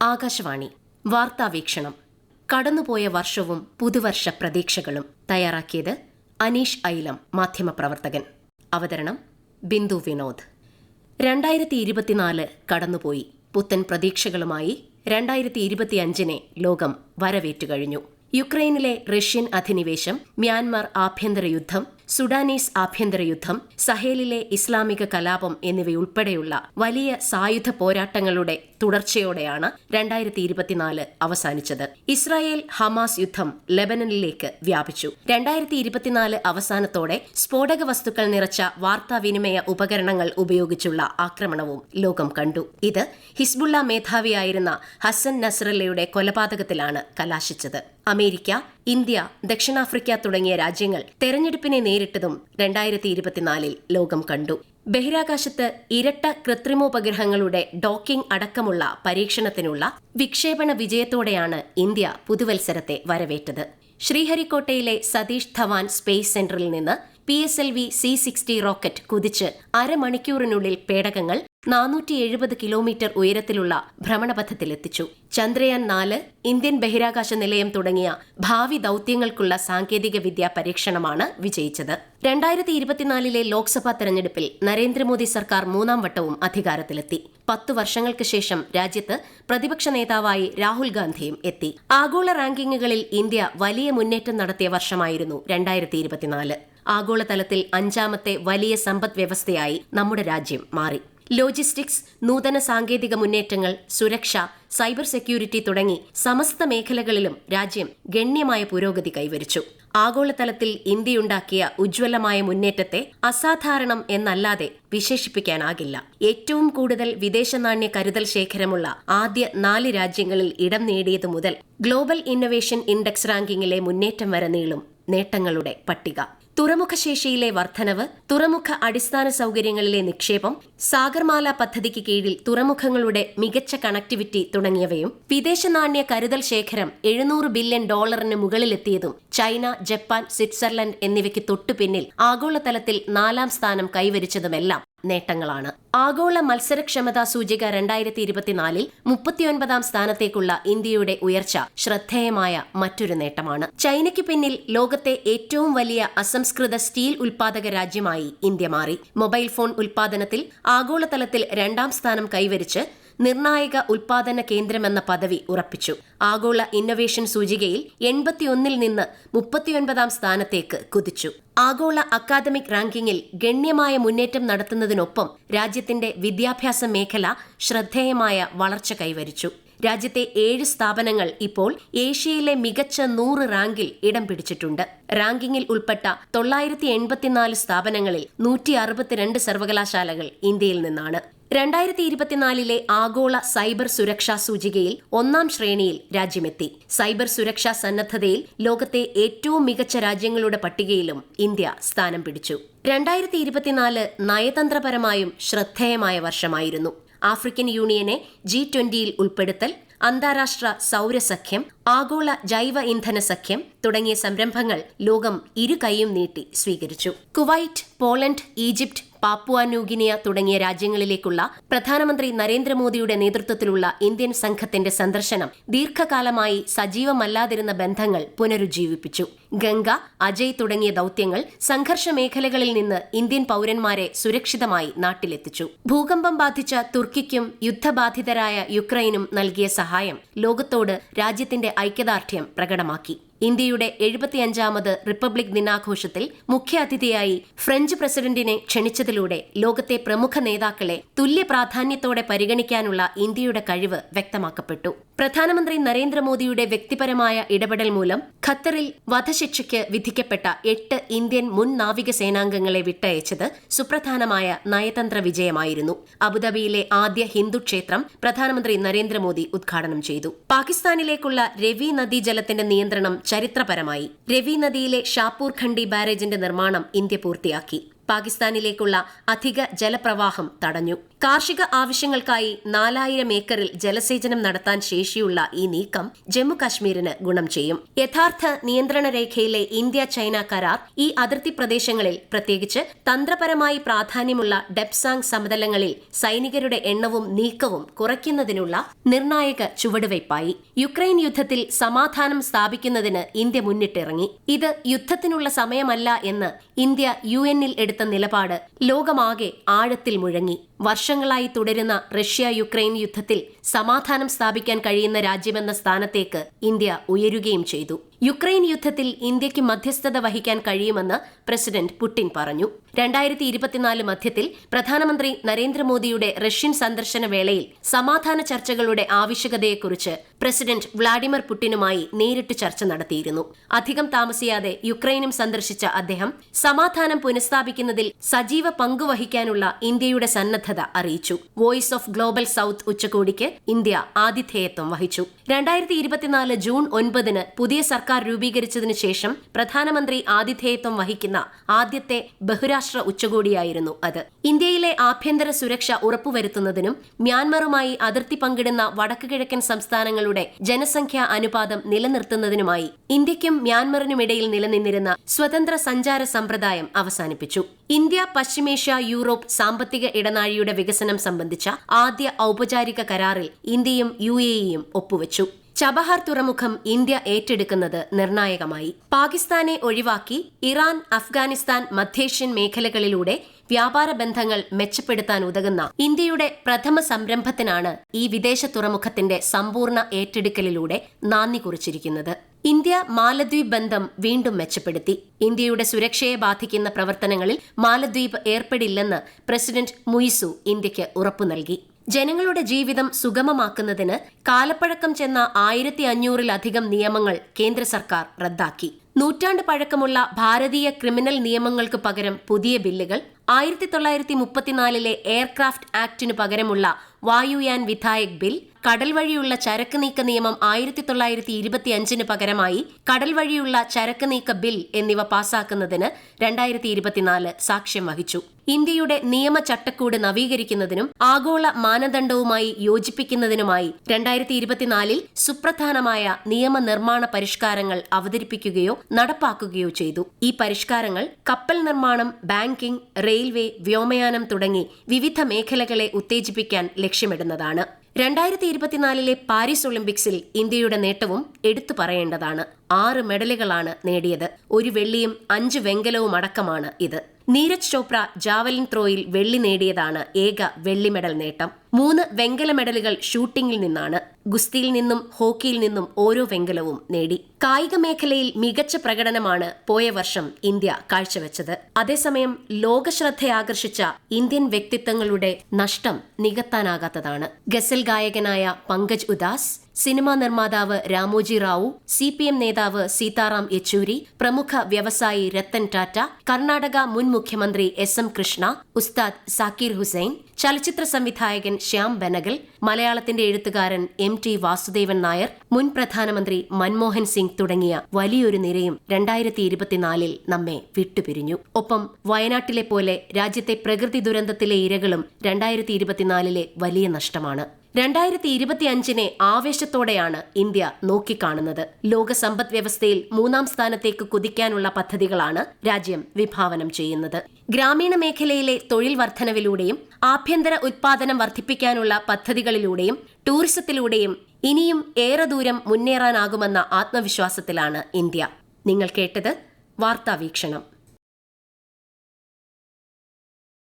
ആകാശവാണി. വാർത്താവീക്ഷണം. കടന്നുപോയ വർഷവും പുതുവർഷ പ്രതീക്ഷകളും തയ്യാറാക്കിയത് അനീഷ് ഐലം മാധ്യമപ്രവർത്തകൻ. അവതരണം ബിന്ദു വിനോദ്. രണ്ടായിരത്തി ഇരുപത്തിനാല് കടന്നുപോയി. പുത്തൻ പ്രതീക്ഷകളുമായി രണ്ടായിരത്തി ഇരുപത്തിയഞ്ചിനെ ലോകം വരവേറ്റു കഴിഞ്ഞു. യുക്രൈനിലെ റഷ്യൻ അധിനിവേശം മ്യാൻമാർ ആഭ്യന്തര യുദ്ധം സുഡാനീസ് ആഭ്യന്തര യുദ്ധം സഹേലിലെ ഇസ്ലാമിക കലാപം എന്നിവയുൾപ്പെടെയുള്ള വലിയ സായുധ പോരാട്ടങ്ങളുടെ തുടർച്ചയോടെയാണ് രണ്ടായിരത്തി ഇരുപത്തിനാല് അവസാനിച്ചത്. ഇസ്രായേൽ ഹമാസ് യുദ്ധം ലെബനനിലേക്ക് വ്യാപിച്ചു. രണ്ടായിരത്തി ഇരുപത്തിനാല് അവസാനത്തോടെ സ്ഫോടക വസ്തുക്കൾ നിറച്ച വാർത്താവിനിമയ ഉപകരണങ്ങൾ ഉപയോഗിച്ചുള്ള ആക്രമണവും ലോകം കണ്ടു. ഇത് ഹിസ്ബുള്ള മേധാവിയായിരുന്ന ഹസൻ നസ്രല്ലയുടെ കൊലപാതകത്തിലാണ് കലാശിച്ചത്. അമേരിക്ക ഇന്ത്യ ദക്ഷിണാഫ്രിക്ക തുടങ്ങിയ രാജ്യങ്ങൾ തെരഞ്ഞെടുപ്പിനെ നേരിട്ടതും രണ്ടായിരത്തി ഇരുപത്തിനാലിൽ ലോകം കണ്ടു. ബഹിരാകാശത്ത് ഇരട്ട കൃത്രിമോപഗ്രഹങ്ങളുടെ ഡോക്കിംഗ് അടക്കമുള്ള പരീക്ഷണത്തിനുള്ള വിക്ഷേപണ വിജയത്തോടെയാണ് ഇന്ത്യ പുതുവത്സരത്തെ വരവേറ്റത്. ശ്രീഹരിക്കോട്ടയിലെ സതീഷ് ധവാൻ സ്പേസ് സെന്ററിൽ നിന്ന് P S L V C sixty rocket കുതിച്ച് അരമണിക്കൂറിനുള്ളിൽ പേടകങ്ങൾ നാനൂറ്റി എഴുപത് കിലോമീറ്റർ ഉയരത്തിലുള്ള ഭ്രമണപഥത്തിലെത്തിച്ചു. ചന്ദ്രയാൻ നാല് ഇന്ത്യൻ ബഹിരാകാശ നിലയം തുടങ്ങിയ ഭാവി ദൌത്യങ്ങൾക്കുള്ള സാങ്കേതിക വിദ്യാ പരീക്ഷണമാണ് വിജയിച്ചത്. രണ്ടായിരത്തി ഇരുപത്തിനാലിലെ ലോക്സഭാ തെരഞ്ഞെടുപ്പിൽ നരേന്ദ്രമോദി സർക്കാർ മൂന്നാം വട്ടവും അധികാരത്തിലെത്തി. പത്തു വർഷങ്ങൾക്ക് ശേഷം രാജ്യത്ത് പ്രതിപക്ഷ നേതാവായി രാഹുൽ ഗാന്ധിയും എത്തി. ആഗോള റാങ്കിങ്ങുകളിൽ ഇന്ത്യ വലിയ മുന്നേറ്റം നടത്തിയ വർഷമായിരുന്നു രണ്ടായിരത്തി ഇരുപത്തിനാല് ആഗോളതലത്തിൽ അഞ്ചാമത്തെ വലിയ സമ്പദ് വ്യവസ്ഥയായി നമ്മുടെ രാജ്യം മാറി. ലോജിസ്റ്റിക്സ് നൂതന സാങ്കേതിക മുന്നേറ്റങ്ങൾ സുരക്ഷ സൈബർ സെക്യൂരിറ്റി തുടങ്ങി സമസ്ത മേഖലകളിലും രാജ്യം ഗണ്യമായ പുരോഗതി കൈവരിച്ചു. ആഗോളതലത്തിൽ ഇന്ത്യയുണ്ടാക്കിയ ഉജ്ജ്വലമായ മുന്നേറ്റത്തെ അസാധാരണം എന്നല്ലാതെ വിശേഷിപ്പിക്കാനാകില്ല. ഏറ്റവും കൂടുതൽ വിദേശ നാണ്യ കരുതൽ ശേഖരമുള്ള ആദ്യ നാല് രാജ്യങ്ങളിൽ ഇടം നേടിയതു മുതൽ ഗ്ലോബൽ ഇന്നൊവേഷൻ ഇൻഡെക്സ് റാങ്കിങ്ങിലെ മുന്നേറ്റം വരെ നീളും നേട്ടങ്ങളുടെ പട്ടിക. തുറമുഖശേഷിയിലെ വർധനവ് തുറമുഖ അടിസ്ഥാന സൗകര്യങ്ങളിലെ നിക്ഷേപം സാഗർമാല പദ്ധതിക്ക് കീഴിൽ തുറമുഖങ്ങളുടെ മികച്ച കണക്ടിവിറ്റി തുടങ്ങിയവയും വിദേശ നാണ്യ കരുതൽ ശേഖരം എഴുന്നൂറ് ബില്യൺ ഡോളറിന് മുകളിലെത്തിയതും ചൈന ജപ്പാൻ സ്വിറ്റ്സർലൻഡ് എന്നിവയ്ക്ക് തൊട്ടുപിന്നിൽ ആഗോളതലത്തിൽ നാലാം സ്ഥാനം കൈവരിച്ചതുമെല്ലാം. നേട്ടങ്ങളാണ്. ആഗോള മത്സരക്ഷമതാ സൂചിക രണ്ടായിരത്തി ഇരുപത്തിനാലിൽ മുപ്പത്തിയൊൻപതാം സ്ഥാനത്തേക്കുള്ള ഇന്ത്യയുടെ ഉയർച്ച ശ്രദ്ധേയമായ മറ്റൊരു നേട്ടമാണ്. ചൈനയ്ക്ക് പിന്നിൽ ലോകത്തെ ഏറ്റവും വലിയ അസംസ്കൃത സ്റ്റീൽ ഉൽപാദക രാജ്യമായി ഇന്ത്യ മാറി. മൊബൈൽ ഫോൺ ഉൽപാദനത്തിൽ ആഗോളതലത്തിൽ രണ്ടാം സ്ഥാനം കൈവരിച്ച് നിർണായക ഉൽപാദന കേന്ദ്രമെന്ന പദവി ഉറപ്പിച്ചു. ആഗോള ഇന്നൊവേഷൻ സൂചികയിൽ എൺപത്തിയൊന്നിൽ നിന്ന് മുപ്പത്തിയൊൻപതാം സ്ഥാനത്തേക്ക് കുതിച്ചു. ആഗോള അക്കാദമിക് റാങ്കിങ്ങിൽ ഗണ്യമായ മുന്നേറ്റം നടത്തുന്നതിനൊപ്പം രാജ്യത്തിന്റെ വിദ്യാഭ്യാസ മേഖല ശ്രദ്ധേയമായ വളർച്ച കൈവരിച്ചു. രാജ്യത്തെ ഏഴ് സ്ഥാപനങ്ങൾ ഇപ്പോൾ ഏഷ്യയിലെ മികച്ച നൂറ് റാങ്കിൽ ഇടം പിടിച്ചിട്ടുണ്ട്. റാങ്കിങ്ങിൽ ഉൾപ്പെട്ട തൊള്ളായിരത്തി എൺപത്തിനാല് സ്ഥാപനങ്ങളിൽ നൂറ്റി അറുപത്തിരണ്ട് സർവകലാശാലകൾ ഇന്ത്യയിൽ നിന്നാണ്. രണ്ടായിരത്തി ഇരുപത്തിനാലിലെ ആഗോള സൈബർ സുരക്ഷാ സൂചികയിൽ ഒന്നാം ശ്രേണിയിൽ രാജ്യമെത്തി. സൈബർ സുരക്ഷാ സന്നദ്ധതയിൽ ലോകത്തെ ഏറ്റവും മികച്ച രാജ്യങ്ങളുടെ പട്ടികയിലും ഇന്ത്യ സ്ഥാനം പിടിച്ചു. രണ്ടായിരത്തി ഇരുപത്തിനാല് നയതന്ത്രപരമായും ശ്രദ്ധേയമായ വർഷമായിരുന്നു. ആഫ്രിക്കൻ യൂണിയനെ ജി ട്വന്റിയിൽ ഉൾപ്പെടുത്തൽ അന്താരാഷ്ട്ര സൗരസഖ്യം ആഗോള ജൈവ ഇന്ധന സഖ്യം തുടങ്ങിയ സംരംഭങ്ങൾ ലോകം ഇരുകൈയും നീട്ടി സ്വീകരിച്ചു. Kuwait Poland Egypt Papua New Guinea തുടങ്ങിയ രാജ്യങ്ങളിലേക്കുള്ള പ്രധാനമന്ത്രി നരേന്ദ്രമോദിയുടെ നേതൃത്വത്തിലുള്ള ഇന്ത്യൻ സംഘത്തിന്റെ സന്ദർശനം ദീർഘകാലമായി സജീവമല്ലാതിരുന്ന ബന്ധങ്ങൾ പുനരുജ്ജീവിപ്പിച്ചു. ഗംഗ അജയ് തുടങ്ങിയ ദൌത്യങ്ങൾ സംഘർഷ മേഖലകളിൽ നിന്ന് ഇന്ത്യൻ പൌരന്മാരെ സുരക്ഷിതമായി നാട്ടിലെത്തിച്ചു. ഭൂകമ്പം ബാധിച്ച തുർക്കിക്കും യുദ്ധബാധിതരായ യുക്രൈനും നൽകിയ സഹായം ലോകത്തോട് രാജ്യത്തിന്റെ ഐക്യദാർഢ്യം പ്രകടമാക്കി. ഇന്ത്യയുടെ എഴുപത്തിയഞ്ചാമത് റിപ്പബ്ലിക് ദിനാഘോഷത്തിൽ മുഖ്യാതിഥിയായി ഫ്രഞ്ച് പ്രസിഡന്റിനെ ക്ഷണിച്ചതിലൂടെ ലോകത്തെ പ്രമുഖ നേതാക്കളെ തുല്യ പ്രാധാന്യത്തോടെ പരിഗണിക്കാനുള്ള ഇന്ത്യയുടെ കഴിവ് വ്യക്തമാക്കപ്പെട്ടു. പ്രധാനമന്ത്രി നരേന്ദ്രമോദിയുടെ വ്യക്തിപരമായ ഇടപെടൽ മൂലം ഖത്തറിൽ വധശിക്ഷയ്ക്ക് വിധിക്കപ്പെട്ട എട്ട് ഇന്ത്യൻ മുൻ നാവിക സേനാംഗങ്ങളെ വിട്ടയച്ചത് സുപ്രധാനമായ നയതന്ത്ര വിജയമായിരുന്നു. അബുദാബിയിലെ ആദ്യ ഹിന്ദു ക്ഷേത്രം പ്രധാനമന്ത്രി നരേന്ദ്രമോദി ഉദ്ഘാടനം ചെയ്തു. പാകിസ്ഥാനിലേക്കുള്ള രവി നദീജലത്തിന്റെ നിയന്ത്രണം ചരിത്രപരമായി രവി നദിയിലെ ഷാപ്പൂർ ഖണ്ഡി ബാരേജിന്റെ നിർമ്മാണം ഇന്ത്യ പൂർത്തിയാക്കി. പാകിസ്ഥാനിലേക്കുള്ള അധിക ജലപ്രവാഹം തടഞ്ഞു. കാർഷിക ആവശ്യങ്ങൾക്കായി നാലായിരം ഏക്കറിൽ ജലസേചനം നടത്താൻ ശേഷിയുള്ള ഈ നീക്കം ജമ്മു കശ്മീരിന് ഗുണം ചെയ്യും. യഥാർത്ഥ നിയന്ത്രണ രേഖയിലെ ഇന്ത്യ ചൈന കരാർ ഈ അതിർത്തി പ്രദേശങ്ങളിൽ പ്രത്യേകിച്ച് തന്ത്രപരമായി പ്രാധാന്യമുള്ള ഡെപ്സാങ് സമതലങ്ങളിൽ സൈനികരുടെ എണ്ണവും നീക്കവും കുറയ്ക്കുന്നതിനുള്ള നിർണായക ചുവടുവയ്പായി. യുക്രൈൻ യുദ്ധത്തിൽ സമാധാനം സ്ഥാപിക്കുന്നതിന് ഇന്ത്യ മുന്നിട്ടിറങ്ങി. ഇത് യുദ്ധത്തിനുള്ള സമയമല്ല എന്ന് ഇന്ത്യ യു എന്നിൽ എടുത്ത നിലപാട്. ലോകമാകെ ആഴത്തിൽ മുഴങ്ങി. വർഷങ്ങളായി തുടരുന്ന റഷ്യ യുക്രൈൻ യുദ്ധത്തിൽ സമാധാനം സ്ഥാപിക്കാൻ കഴിയുന്ന രാജ്യമെന്ന സ്ഥാനത്തേക്ക് ഇന്ത്യ ഉയരുകയും ചെയ്തു. യുക്രൈൻ യുദ്ധത്തിൽ ഇന്ത്യയ്ക്ക് മധ്യസ്ഥത വഹിക്കാൻ കഴിയുമെന്ന് പ്രസിഡന്റ് പുടിൻ പറഞ്ഞു. രണ്ടായിരത്തി ഇരുപത്തിനാല് മധ്യത്തിൽ പ്രധാനമന്ത്രി നരേന്ദ്രമോദിയുടെ റഷ്യൻ സന്ദർശന വേളയിൽ സമാധാന ചർച്ചകളുടെ ആവശ്യകതയെക്കുറിച്ച് പ്രസിഡന്റ് വ്ളാഡിമിർ പുടിനുമായി നേരിട്ട് ചർച്ച നടത്തിയിരുന്നു. അധികം താമസിയാതെ യുക്രൈനും സന്ദർശിച്ച അദ്ദേഹം സമാധാനം പുനഃസ്ഥാപിക്കുന്നതിൽ സജീവ പങ്കുവഹിക്കാനുള്ള ഇന്ത്യയുടെ സന്നദ്ധത അറിയിച്ചു. വോയിസ് ഓഫ് ഗ്ലോബൽ സൗത്ത് ഉച്ചകോടിക്ക് ഇന്ത്യ ആതിഥേയത്വം വഹിച്ചു. രണ്ടായിരത്തി ഇരുപത്തിനാല് ജൂൺ ഒൻപതിന് പുതിയ സർക്കാർ രൂപീകരിച്ചതിനു ശേഷം പ്രധാനമന്ത്രി ആതിഥേയത്വം വഹിക്കുന്ന ആദ്യത്തെ ബഹുരാഷ്ട്ര ഉച്ചകോടിയായിരുന്നു അത്. ഇന്ത്യയിലെ ആഭ്യന്തര സുരക്ഷ ഉറപ്പുവരുത്തുന്നതിനും മ്യാൻമറുമായി അതിർത്തി പങ്കിടുന്ന വടക്കു കിഴക്കൻ സംസ്ഥാനങ്ങളുടെ ജനസംഖ്യാ അനുപാതം നിലനിർത്തുന്നതിനുമായി ഇന്ത്യക്കും മ്യാൻമറിനുമിടയിൽ നിലനിന്നിരുന്ന സ്വതന്ത്ര സഞ്ചാര സമ്പ്രദായം അവസാനിപ്പിച്ചു. ഇന്ത്യ പശ്ചിമേഷ്യ യൂറോപ്പ് സാമ്പത്തിക ഇടനാഴിയുടെ വികസനം സംബന്ധിച്ച ആദ്യ ഔപചാരിക കരാറിൽ ഇന്ത്യയും യു എയും ഒപ്പുവച്ചു. ചബഹാർ തുറമുഖം ഇന്ത്യ ഏറ്റെടുക്കുന്നത് നിർണായകമായി. പാകിസ്ഥാനെ ഒഴിവാക്കി ഇറാൻ അഫ്ഗാനിസ്ഥാൻ മധ്യേഷ്യൻ മേഖലകളിലൂടെ വ്യാപാര ബന്ധങ്ങൾ മെച്ചപ്പെടുത്താൻ ഉതകുന്ന ഇന്ത്യയുടെ പ്രഥമ സംരംഭത്തിനാണ് ഈ വിദേശ തുറമുഖത്തിന്റെ സമ്പൂർണ ഏറ്റെടുക്കലിലൂടെ നാന്ദി കുറിച്ചിരിക്കുന്നത്. ഇന്ത്യ മാലദ്വീപ് ബന്ധം വീണ്ടും മെച്ചപ്പെടുത്തി. ഇന്ത്യയുടെ സുരക്ഷയെ ബാധിക്കുന്ന പ്രവർത്തനങ്ങളിൽ മാലദ്വീപ് ഏർപ്പെടില്ലെന്ന് പ്രസിഡന്റ് മുയിസു ഇന്ത്യയ്ക്ക് ഉറപ്പു നൽകി. ജനങ്ങളുടെ ജീവിതം സുഗമമാക്കുന്നതിന് കാലപ്പഴക്കം ചെന്ന ആയിരത്തി അഞ്ഞൂറിലധികം നിയമങ്ങൾ കേന്ദ്ര സർക്കാർ റദ്ദാക്കി. നൂറ്റാണ്ട് പഴക്കമുള്ള ഭാരതീയ ക്രിമിനൽ നിയമങ്ങൾക്ക് പകരം പുതിയ ബില്ലുകൾ ആയിരത്തി തൊള്ളായിരത്തി മുപ്പത്തിനാലിലെ എയർക്രാഫ്റ്റ് ആക്ടിനു പകരമുള്ള വായുയാൻ വിധായക് ബിൽ കടൽ വഴിയുള്ള ചരക്ക് നീക്ക നിയമം ആയിരത്തി തൊള്ളായിരത്തി ഇരുപത്തി അഞ്ചിന് പകരമായി കടൽ വഴിയുള്ള ചരക്ക് നീക്ക ബിൽ എന്നിവ പാസാക്കുന്നതിന് രണ്ടായിരത്തി ഇരുപത്തിനാല് സാക്ഷ്യം വഹിച്ചു. ഇന്ത്യയുടെ നിയമ ചട്ടക്കൂട് നവീകരിക്കുന്നതിനും ആഗോള മാനദണ്ഡവുമായി യോജിപ്പിക്കുന്നതിനുമായി രണ്ടായിരത്തി ഇരുപത്തിനാലിൽ സുപ്രധാനമായ നിയമനിർമ്മാണ പരിഷ്കാരങ്ങൾ അവതരിപ്പിക്കുകയോ നടപ്പാക്കുകയോ ചെയ്തു. ഈ പരിഷ്കാരങ്ങൾ കപ്പൽ നിർമ്മാണം ബാങ്കിംഗ് റെയിൽവേ വ്യോമയാനം തുടങ്ങി വിവിധ മേഖലകളെ ഉത്തേജിപ്പിക്കാൻ ലക്ഷ്യമിടുന്നതാണ്. രണ്ടായിരത്തി ഇരുപത്തിനാലിലെ പാരീസ് ഒളിമ്പിക്സിൽ ഇന്ത്യയുടെ നേട്ടവും എടുത്തു പറയേണ്ടതാണ്. ആറ് മെഡലുകളാണ് നേടിയത്. ഒരു വെള്ളിയും അഞ്ച് വെങ്കലവും അടക്കമാണ് ഇത്. നീരജ് ചോപ്ര ജാവലിൻ ത്രോയിൽ വെള്ളി നേടിയതാണ് ഏക വെള്ളി മെഡൽ നേട്ടം. മൂന്ന് വെങ്കല മെഡലുകൾ ഷൂട്ടിംഗിൽ നിന്നാണ്. ഗുസ്തിയിൽ നിന്നും ഹോക്കിയിൽ നിന്നും ഓരോ വെങ്കലവും നേടി. കായിക മേഖലയിൽ മികച്ച പ്രകടനമാണ് പോയ വർഷം ഇന്ത്യ കാഴ്ചവെച്ചത്. അതേസമയം ലോകശ്രദ്ധയാകർഷിച്ച ഇന്ത്യൻ വ്യക്തിത്വങ്ങളുടെ നഷ്ടം നികത്താനാകാത്തതാണ്. ഗസൽ ഗായകനായ പങ്കജ് ഉദാസ് സിനിമാ നിർമ്മാതാവ് Ramoji Rao C P M നേതാവ് സീതാറാം യെച്ചൂരി പ്രമുഖ വ്യവസായി രത്തൻ ടാറ്റ കർണാടക മുൻ മുഖ്യമന്ത്രി എസ് എം കൃഷ്ണ ഉസ്താദ് സാക്കിർ ഹുസൈൻ ചലച്ചിത്ര സംവിധായകൻ ശ്യാം ബനഗൽ മലയാളത്തിന്റെ എഴുത്തുകാരൻ എം ടി വാസുദേവൻ നായർ മുൻ പ്രധാനമന്ത്രി മൻമോഹൻ സിംഗ് തുടങ്ങിയ വലിയൊരു നിരയും രണ്ടായിരത്തി ഇരുപത്തിനാലിൽ നമ്മെ വിട്ടുപിരിഞ്ഞു. ഒപ്പം വയനാട്ടിലെ പോലെ രാജ്യത്തെ പ്രകൃതി ദുരന്തത്തിലെ ഇരകളും രണ്ടായിരത്തി ഇരുപത്തിനാലിലെ വലിയ നഷ്ടമാണ്. രണ്ടായിരത്തി ഇരുപത്തിയഞ്ചിനെ ആവേശത്തോടെയാണ് ഇന്ത്യ നോക്കിക്കാണുന്നത്. ലോക സമ്പദ് വ്യവസ്ഥയിൽ മൂന്നാം സ്ഥാനത്തേക്ക് കുതിക്കാനുള്ള പദ്ധതികളാണ് രാജ്യം വിഭാവനം ചെയ്യുന്നത്. ഗ്രാമീണ മേഖലയിലെ തൊഴിൽ വർധനവിലൂടെയും ആഭ്യന്തര ഉത്പാദനം വർദ്ധിപ്പിക്കാനുള്ള പദ്ധതികളിലൂടെയും ടൂറിസത്തിലൂടെയും ഇനിയും ഏറെ ദൂരം മുന്നേറാനാകുമെന്ന ആത്മവിശ്വാസത്തിലാണ് ഇന്ത്യ. നിങ്ങൾ കേട്ടത് വാർത്താവീക്ഷണം.